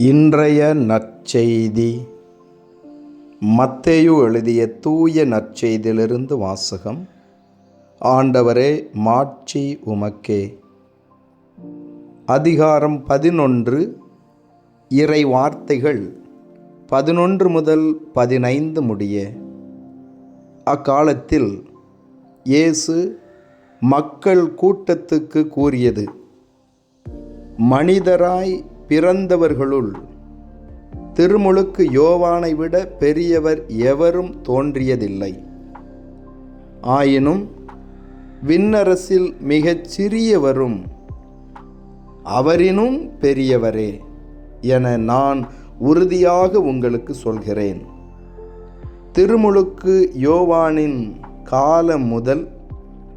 இன்றைய நற்செய்தி. மத்தேயு எழுதிய தூய நற்செய்தியிலிருந்து வாசகம். ஆண்டவரே மாட்சி உமக்கே. அதிகாரம் பதினொன்று இறை வார்த்தைகள் பதினொன்று முதல் பதினைந்து முடிய. அக்காலத்தில் இயேசு மக்கள் கூட்டத்துக்கு கூறியது மனிதராய் பிறந்தவர்களுள் திருமுழுக்கு யோவானை விட பெரியவர் எவரும் தோன்றியதில்லை. ஆயினும் விண்ணரசில் மிகச் சிறியவரும் அவரினும் பெரியவரே என நான் உறுதியாக உங்களுக்கு சொல்கிறேன். திருமுழுக்கு யோவானின் காலம் முதல்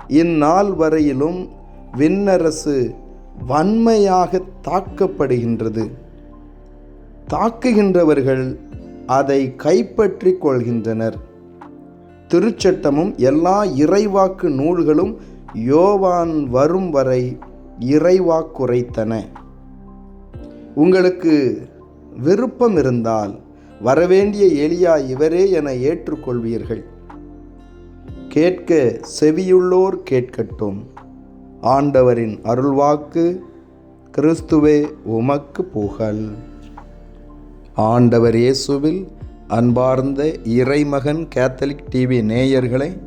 இந்நாள் வரையிலும் விண்ணரசு வன்மையாக தாக்கப்படுகின்றது. தாக்குகின்றவர்கள் அதை கைப்பற்றிக் கொள்கின்றனர். திருச்சட்டமும் எல்லா இறைவாக்கு நூல்களும் யோவான் வரும் வரை இறைவாக்குரைத்தன உங்களுக்கு விருப்பம் இருந்தால் வரவேண்டிய எளியா இவரே என ஏற்றுக்கொள்வீர்கள். கேட்க செவியுள்ளோர் கேட்கட்டும். ஆண்டவரின் அருள்வாக்கு கிறிஸ்துவே உமக்கு புகழ். ஆண்டவர் இயேசுவில் அன்பார்ந்த இறைமகன் கேத்தலிக் டிவி நேயர்களை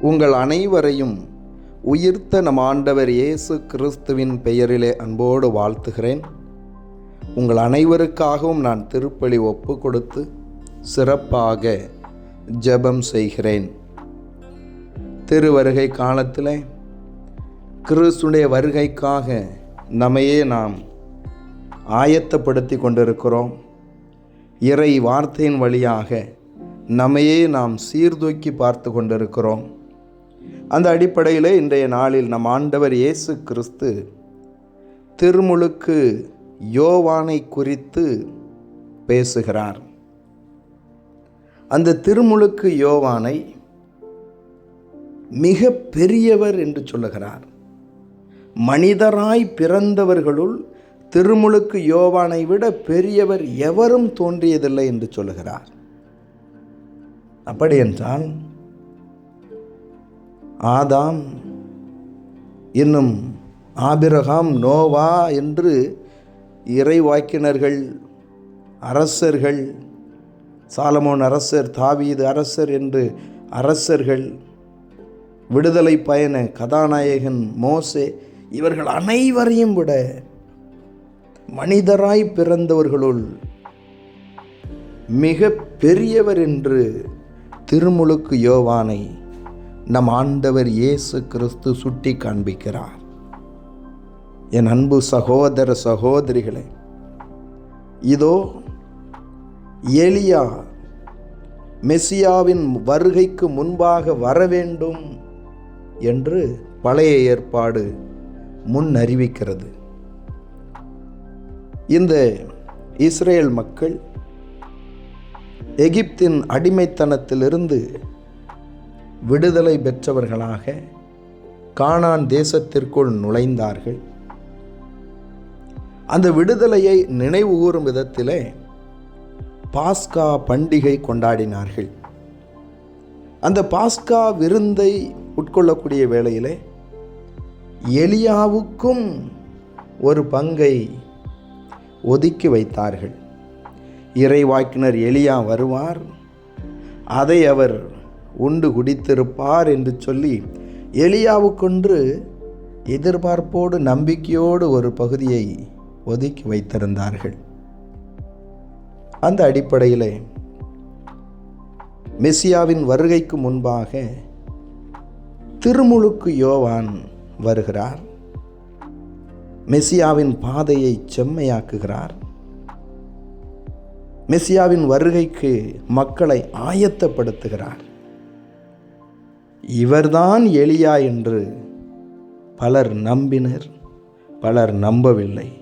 உங்கள் அனைவரையும் உயிர்த்த நம் ஆண்டவர் இயேசு கிறிஸ்துவின் பெயரிலே அன்போடு வாழ்த்துகிறேன். உங்கள் அனைவருக்காகவும் நான் திருப்பலி ஒப்பு கொடுத்து சிறப்பாக ஜெபம் செய்கிறேன். திருவருகை காலத்தில் கிறிஸ்துடைய வருகைக்காக நம்மையே நாம் ஆயத்தப்படுத்தி கொண்டிருக்கிறோம். இறை வார்த்தையின் வழியாக நம்மையே நாம் சீர்தூக்கி பார்த்து கொண்டிருக்கிறோம். அந்த அடிப்படையில் இன்றைய நாளில் நம் ஆண்டவர் இயேசு கிறிஸ்து திருமுழுக்கு யோவானை குறித்து பேசுகிறார். அந்த திருமுழுக்கு யோவானை மிக பெரியவர் என்று சொல்லுகிறார். மனிதராய் பிறந்தவர்களுள் திருமுழுக்கு யோவானை விட பெரியவர் எவரும் தோன்றியதில்லை என்று சொல்லுகிறார். அப்படி என்றால் ஆதாம் இன்னும் ஆபிரகாம் நோவா என்று இறைவாக்கினர்கள் அரசர்கள் சாலமோன் அரசர் தாவீது அரசர் என்று அரசர்கள் விடுதலை பயண கதாநாயகன் மோசே இவர்கள் அனைவரையும் விட மனிதராய் பிறந்தவர்களுள் மிக பெரியவர் என்று திருமுழுக்கு யோவானை நம் ஆண்டவர் இயேசு கிறிஸ்து சுட்டி காண்பிக்கிறார். என் அன்பு சகோதர சகோதரிகளே இதோ எலியா மெசியாவின் வருகைக்கு முன்பாக வர வேண்டும் என்று பழைய ஏற்பாடு முன் அறிவிக்கிறது இந்த இஸ்ரேல் மக்கள் எகிப்தின் அடிமைத்தனத்திலிருந்து விடுதலை பெற்றவர்களாக கானான் தேசத்திற்குள் நுழைந்தார்கள். அந்த விடுதலையை நினைவுகூறும் விதத்திலே பாஸ்கா பண்டிகை கொண்டாடினார்கள். அந்த பாஸ்கா விருந்தை உட்கொள்ளக்கூடிய வேளையிலே எலியாவுக்கும் ஒரு பங்கை ஒதுக்கி வைத்தார்கள். இறைவாக்கினர் எலியா வருவார். அதை அவர் உண்டு குடித்திருப்பார் என்று சொல்லி எலியாவுக்கொன்று எதிர்பார்ப்போடு நம்பிக்கையோடு ஒரு பகுதியை ஒதுக்கி வைத்திருந்தார்கள். அந்த அடிப்படையில் மெசியாவின் வருகைக்கு முன்பாக திருமுழுக்கு யோவான் வருகிறார். மெசியாவின் பாதையை செம்மையாக்குகிறார். மெசியாவின் வருகைக்கு மக்களை ஆயத்தப்படுத்துகிறார். இவர்தான் எளியா என்று பலர் நம்பினர் பலர் நம்பவில்லை.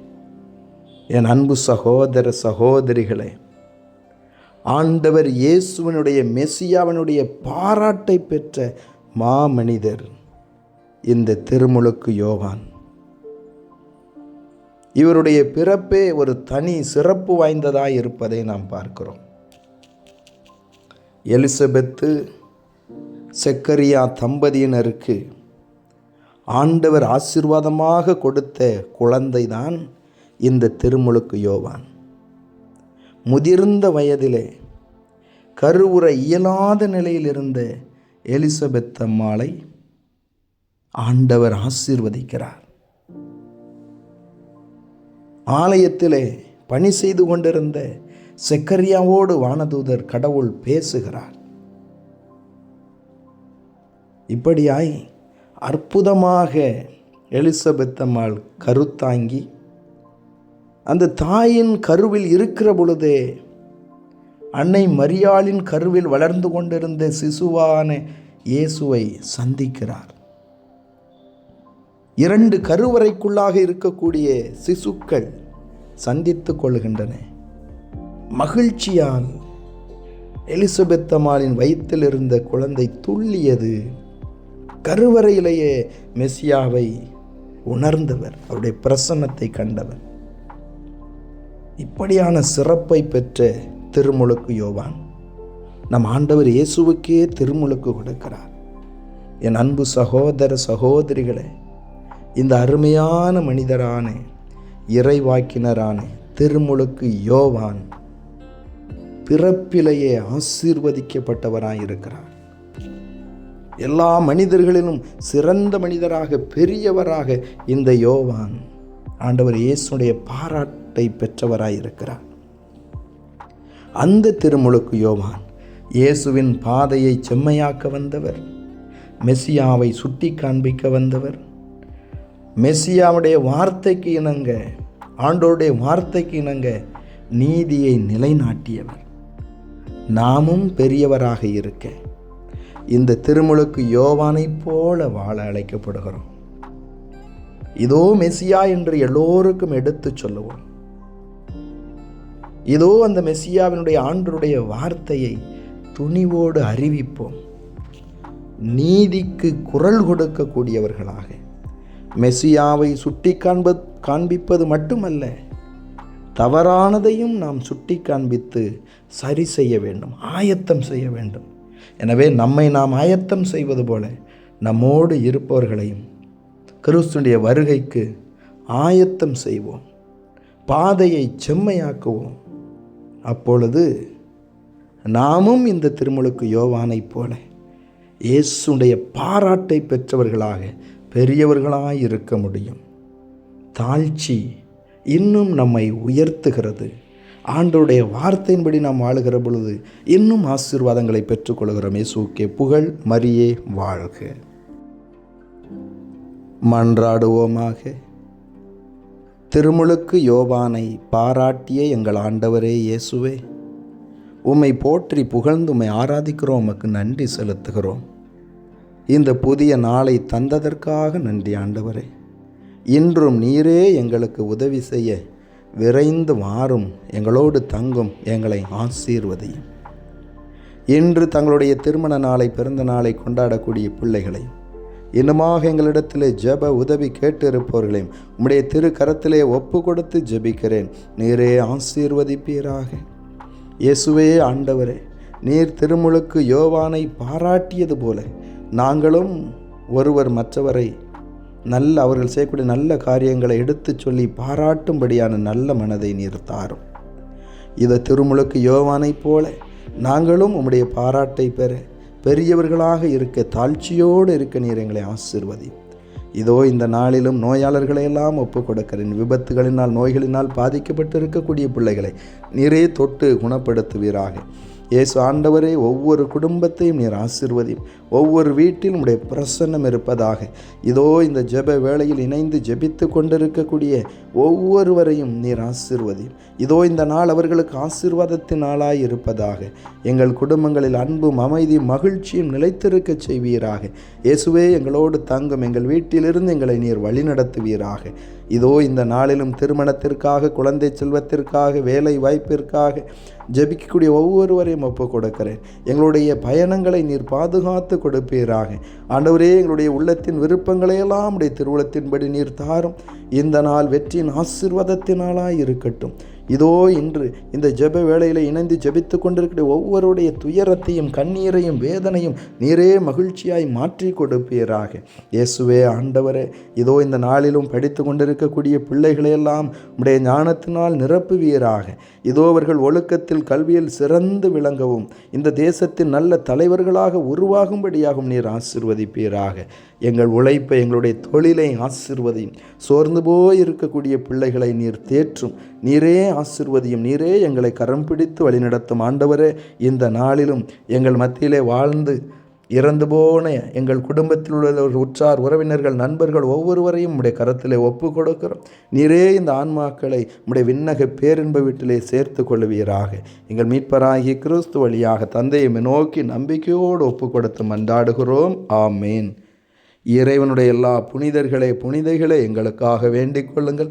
என் அன்பு சகோதர சகோதரிகளே ஆண்டவர் இயேசுவனுடைய மெசியாவனுடைய பாராட்டை பெற்ற மாமனிதர் இந்த திருமுழுக்கு யோவான். இவருடைய பிறப்பே ஒரு தனி சிறப்பு வாய்ந்ததாக இருப்பதை நாம் பார்க்கிறோம். எலிசபெத்து செக்கரியா தம்பதியினருக்கு ஆண்டவர் ஆசீர்வாதமாக கொடுத்த குழந்தை தான் இந்த திருமுழுக்கு யோவான். முதிர்ந்த வயதிலே கருவுற இயலாத நிலையில் இருந்த எலிசபெத் அம்மாளை ஆண்டவர் ஆசீர்வதிக்கிறார். ஆலயத்திலே பணி செய்து கொண்டிருந்த செக்கரியாவோடு வானதூதர் கடவுள் பேசுகிறார். இப்படியாய் அற்புதமாக எலிசபெத் அம்மாள் கருத்தாங்கி அந்த தாயின் கருவில் இருக்கிற பொழுதே அன்னை மரியாளின் கருவில் வளர்ந்து கொண்டிருந்த சிசுவான இயேசுவை சந்திக்கிறார். இரண்டு கருவறைக்குள்ளாக இருக்கக்கூடிய சிசுக்கள் சந்தித்து கொள்கின்றன. மகிழ்ச்சியால் எலிசபெத் அம்மாளின் வயிற்றில் இருந்த குழந்தை துள்ளியது. கருவறையிலேயே மெசியாவை உணர்ந்தவர் அவருடைய பிரசன்னத்தை கண்டவர். இப்படியான சிறப்பை பெற்ற திருமுழுக்கு யோவான் நம் ஆண்டவர் இயேசுவுக்கே திருமுழுக்கு கொடுக்கிறார். என் அன்பு சகோதர சகோதரிகளே இந்த அருமையான மனிதரான இறைவாக்கினரான திருமுழுக்கு யோவான் பிறப்பிலேயே ஆசீர்வதிக்கப்பட்டவராயிருக்கிறார். எல்லா மனிதர்களிலும் சிறந்த மனிதராக பெரியவராக இந்த யோவான் ஆண்டவர் இயேசுடைய பாராட்டை பெற்றவராயிருக்கிறார். அந்த திருமுழுக்கு யோவான் இயேசுவின் பாதையை செம்மையாக்க வந்தவர் மெசியாவை சுட்டி காண்பிக்க வந்தவர் மெஸ்ஸியாவுடைய வார்த்தைக்கு இணங்க ஆண்டோருடைய வார்த்தைக்கு இணங்க நீதியை நிலைநாட்டியவர். நாமும் பெரியவராக இருக்க இந்த திருமுழுக்கு யோவானைப் போல வாழ அழைக்கப்படுகிறோம். இதோ மெஸ்ஸியா என்று எல்லோருக்கும் எடுத்துச் சொல்லுவோம். இதோ அந்த மெஸ்ஸியாவினுடைய ஆண்டருடைய வார்த்தையை துணிவோடு அறிவிப்போம். நீதிக்கு குரல் கொடுக்கக்கூடியவர்களாக மெசியாவை சுட்டி காண்ப காண்பிப்பது மட்டுமல்ல தவறானதையும் நாம் சுட்டி காண்பித்து சரி செய்ய வேண்டும் ஆயத்தம் செய்ய வேண்டும். எனவே நம்மை நாம் ஆயத்தம் செய்வது போல நம்மோடு இருப்பவர்களையும் கிறிஸ்துடைய வருகைக்கு ஆயத்தம் செய்வோம் பாதையை செம்மையாக்குவோம். அப்பொழுது நாமும் இந்த திருமுழுக்கு யோவானைப் போல இயேசுடைய பாராட்டை பெற்றவர்களாக பெரியவர்களாய் இருக்க முடியும். தாழ்ச்சி இன்னும் நம்மை உயர்த்துகிறது. ஆண்டோடைய வார்த்தையின்படி நாம் வாழுகிற பொழுது இன்னும் ஆசீர்வாதங்களை பெற்றுக்கொள்கிறோம். இயேசுக்கே புகழ் மரியே வாழ்க. மன்றாடுவோமாக. திருமுழுக்கு யோவானை பாராட்டிய எங்கள் ஆண்டவரே இயேசுவே உம்மை போற்றி புகழ்ந்து உம்மை ஆராதிக்கிறோம் உமக்கு நன்றி செலுத்துகிறோம். இந்த புதிய நாளை தந்ததற்காக நன்றி ஆண்டவரே. இன்றும் நீரே எங்களுக்கு உதவி செய்ய விரைந்து மாறும் எங்களோடு தங்கும் எங்களை ஆசீர்வதையும். இன்று தங்களுடைய திருமண நாளை பிறந்த நாளை கொண்டாடக்கூடிய பிள்ளைகளை இன்னுமாக எங்களிடத்திலே ஜெப உதவி கேட்டிருப்பவர்களையும் உம்முடைய திரு கரத்திலே ஒப்பு கொடுத்து ஜெபிக்கிறேன். நீரே ஆசீர்வதிப்பீராக. இயேசுவே ஆண்டவரே நீர் திருமுழுக்கு யோவானை பாராட்டியது போல நாங்களும் ஒருவர் மற்றவரை நல்ல அவர்கள் செய்யக்கூடிய நல்ல காரியங்களை எடுத்துச் சொல்லி பாராட்டும்படியான நல்ல மனதை நீர் தாரும் இதை திருமுழுக்கு யோவானைப் போல நாங்களும் உம்முடைய பாராட்டை பெற பெரியவர்களாக இருக்க தாழ்ச்சியோடு இருக்க நீர் எங்களை ஆசிர்வதி. இதோ இந்த நாளிலும் நோயாளர்களை எல்லாம் கொடுக்கிறேன். விபத்துகளினால் நோய்களினால் பாதிக்கப்பட்டு இருக்கக்கூடிய பிள்ளைகளை நீரே தொட்டு குணப்படுத்துவீராக. இயேசு ஆண்டவரே ஒவ்வொரு குடும்பத்தையும் நீர் ஆசிர்வதியும் ஒவ்வொரு வீட்டிலும் உடைய பிரசன்னம் இருப்பதாக. இதோ இந்த ஜெப வேளையில் இணைந்து ஜெபித்து கொண்டிருக்கக்கூடிய ஒவ்வொருவரையும் நீர் ஆசிர்வதியும். இதோ இந்த நாள் அவர்களுக்கு ஆசீர்வாதத்தின் நாளாய் இருப்பதாக. எங்கள் குடும்பங்களில் அன்பும் அமைதியும் மகிழ்ச்சியும் நிலைத்திருக்க செய்வீராக. இயேசுவே எங்களோடு தங்கும் எங்கள் வீட்டிலிருந்து எங்களை நீர் வழிநடத்துவீராக. இதோ இந்த நாளிலும் திருமணத்திற்காக குழந்தை செல்வத்திற்காக வேலை வாய்ப்பிற்காக ஜெபிக்கக்கூடிய ஒவ்வொருவரையும் ஒப்புக் கொடுக்கிறேன் எங்களுடைய பயணங்களை நீர் பாதுகாத்து கொடுப்பீராக. ஆண்டவரே எங்களுடைய உள்ளத்தின் விருப்பங்களையெல்லாம் உடைய திருவுளத்தின்படி நீர் தாரும். இந்த நாள் வெற்றியின் ஆசிர்வாதத்தினாலாய் இருக்கட்டும். இதோ இன்று இந்த ஜெப வேளையில் இணைந்து ஜெபித்து கொண்டிருக்கிற ஒவ்வொருடைய துயரத்தையும் கண்ணீரையும் வேதனையும் நீரே மகிழ்ச்சியாய் மாற்றி கொடுப்பீராக. இயேசுவே ஆண்டவரே இதோ இந்த நாளிலும் படித்து கொண்டிருக்கக்கூடிய பிள்ளைகளையெல்லாம் உடைய ஞானத்தினால் நிரப்புவீராக. இதோ அவர்கள் ஒழுக்கத்தில் கல்வியில் சிறந்து விளங்கவும் இந்த தேசத்தின் நல்ல தலைவர்களாக உருவாகும்படியாகும் நீர் ஆசிர்வதிப்பீராக. எங்கள் உழைப்பை எங்களுடைய தொழிலை ஆசிர்வதியும் சோர்ந்து போய் இருக்கக்கூடிய பிள்ளைகளை நீர் தேற்றும். நீரே ஆசிர்வதியும் நீரே எங்களை கரம் பிடித்து வழிநடத்தும். ஆண்டவரே இந்த நாளிலும் எங்கள் மத்தியிலே வாழ்ந்து இறந்து போன எங்கள் குடும்பத்தில் உள்ள ஒரு உற்றார் உறவினர்கள் நண்பர்கள் ஒவ்வொருவரையும் உடைய கரத்தில் ஒப்பு கொடுக்கிறோம் நீரே இந்த ஆன்மாக்களை உடைய விண்ணக பேரின்ப வீட்டிலே சேர்த்து கொள்வீராக எங்கள் மீட்பராகிய கிறிஸ்து வழியாக தந்தையை நோக்கி நம்பிக்கையோடு ஒப்பு கொடுத்து மன்றாடுகிறோம் ஆமேன். இறைவனுடைய எல்லா புனிதர்களே புனிதைகளே எங்களுக்காக வேண்டிக் கொள்ளுங்கள்.